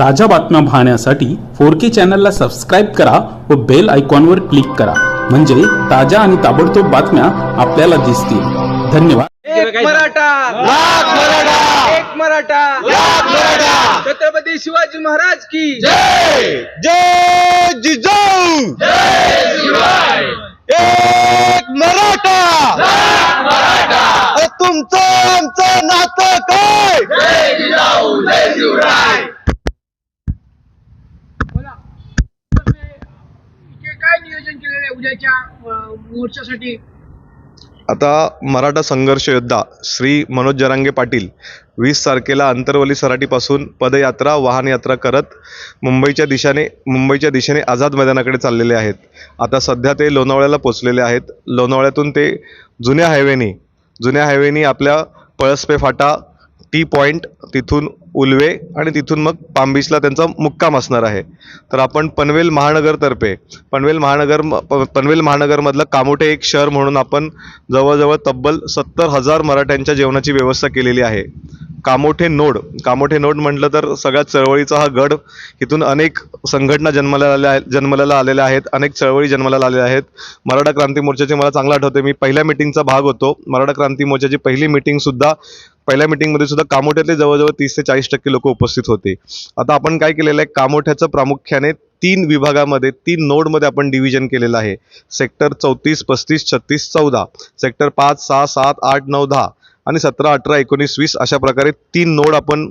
ताज्या बातम्या पाहण्यासाठी फोर के चॅनलला सबस्क्राईब करा व बेल आयकॉनवर क्लिक करा. म्हणजे ताज्या आणि ताबडतोब बातम्या आपल्याला दिसतील. धन्यवाद. एक मराठा. लाख मराठा. एक मराठा. लाख मराठा. छत्रपती शिवाजी महाराज की जय. जय जिजाऊ. एक मराठा. अरे तुमचं आमचं नातं काय? इथे काय नियोजन केलेलं आहे उद्याच्या मोर्चासाठी? आता मराठा संघर्ष योद्धा श्री मनोज जरांगे पाटील वीस तारखेला अंतरवली सराटीपासून पदयात्रा वाहनयात्रा करत मुंबईच्या दिशेने मुंबईच्या दिशेने आझाद मैदानाकडे चाललेले आहेत. आता सध्या ते लोणावळ्याला पोचलेले आहेत. लोणावळ्यातून ते जुन्या हायवेनी जुन्या हायवेनी आपल्या पळसपे फाटा टी पॉईंट तिथून उल्वे आणि तिथून मग पामबीचला त्यांचा मुक्काम असणार आहे. तर आपण पनवेल महानगरतर्फे पनवेल महानगर प- पनवेल महानगरमधलं कामोटे एक शहर म्हणून आपण जवळजवळ तब्बल सत्तर हजार मराठ्यांच्या जेवणाची व्यवस्था केलेली आहे. कामोठे नोड कामोठे नोड म्हटलं तर सगळ्यात चळवळीचा हा गड इथून अनेक संघटना जन्माला आल्या जन्मलेला आलेल्या आहेत अनेक चळवळी जन्माला आलेल्या आहेत. मराठा क्रांती मोर्चाचे मला चांगलं आठवते मी पहिल्या मिटिंगचा भाग होतो. मराठा क्रांती मोर्चाची पहिली मिटिंग सुद्धा पहिल्या मिटिंगमध्ये सुद्धा कामोठ्यातले जवळजवळ तीस ते चाळीस टक्के लोक उपस्थित होते. आता आपण काय केलेलं आहे कामोठ्याचं प्रामुख्याने तीन विभागामध्ये तीन नोडमध्ये आपण डिव्हिजन केलेलं आहे. सेक्टर चौतीस पस्तीस छत्तीस चौदा. सेक्टर पाच सहा सात आठ नऊ दहा. आणि सतरा अठरा एकोणीस वीस अशा प्रकारे तीन नोड आपण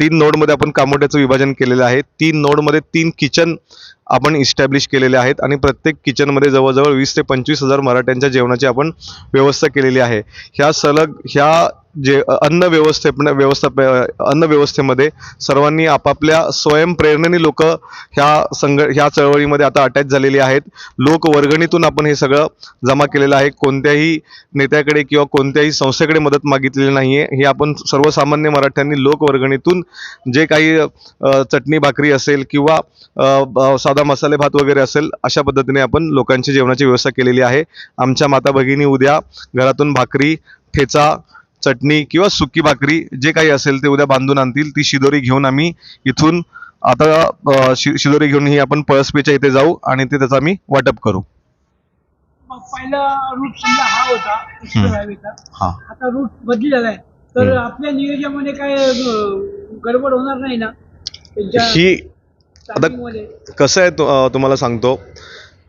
तीन नोडमध्ये आपण कामोट्याचं विभाजन केलेलं आहे. तीन नोडमध्ये तीन किचन आपण इस्टॅब्लिश केलेले आहेत आणि प्रत्येक किचनमध्ये जवळजवळ वीस ते पंचवीस हजार मराठ्यांच्या जेवणाची आपण व्यवस्था केलेली आहे. ह्या सलग ह्या जे अन्न व्यवस्थेपन व्यवस्था अन्न व्यवस्थेमध्ये सर्वांनी आपापल्या स्वयंप्रेरणेने लोक ह्या संघ ह्या चळवळीमध्ये आता अटॅच झालेली आहेत. लोक वर्गणीतून आपण हे सगळं जमा केलेलं आहे. कोणत्याही नेत्याकडे किंवा कोणत्याही संस्थेकडे मदत मागितलेली नाही आहे हे आपण सर्वसामान्य मराठ्यांनी लोकवर्गणीतून जे काही चटणी भाकरी असेल किंवा साधा मसाले भात वगैरे असेल अशा पद्धतीने आपण लोकांची जेवणाची व्यवस्था केलेली आहे. आमच्या माता भगिनी उद्या घरातून भाकरी ठेचा चटणी किंवा सुकी भाकरी जे काही असेल ते उद्या बांधून आणतील. ती शिदोरी घेऊन आम्ही इथून आता शि शिदोरी घेऊन ही आपण पळसपेच्या इथे जाऊ आणि ते त्याचा आम्ही वाटप करू. पहिला रूट समजा हा होता हा. आता रूट झालाय तर आपल्या नियोजनामध्ये काय गडबड होणार नाही ना? ही मध्ये कसं आहे तुम्हाला सांगतो.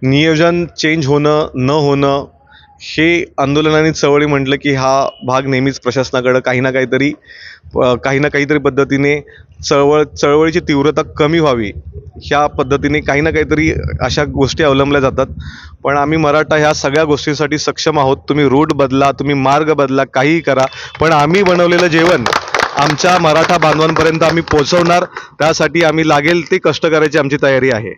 नियोजन चेंज होणं न होणं हे आंदोलन आणि चळवळी म्हटलं की हा भाग नेहमीच प्रशासनाकडं काही ना काहीतरी काही ना काहीतरी पद्धतीने चळवळ चळवळीची तीव्रता कमी व्हावी ह्या पद्धतीने काही ना काहीतरी अशा गोष्टी अवलंबल्या जातात. पण आम्ही मराठा ह्या सगळ्या गोष्टींसाठी सक्षम आहोत. तुम्ही रूट बदला तुम्ही मार्ग बदला काहीही करा. पण आम्ही बनवलेलं जेवण आमच्या मराठा बांधवांपर्यंत आम्ही पोहोचवणार. त्यासाठी आम्ही लागेल ते कष्ट करायची आमची तयारी आहे.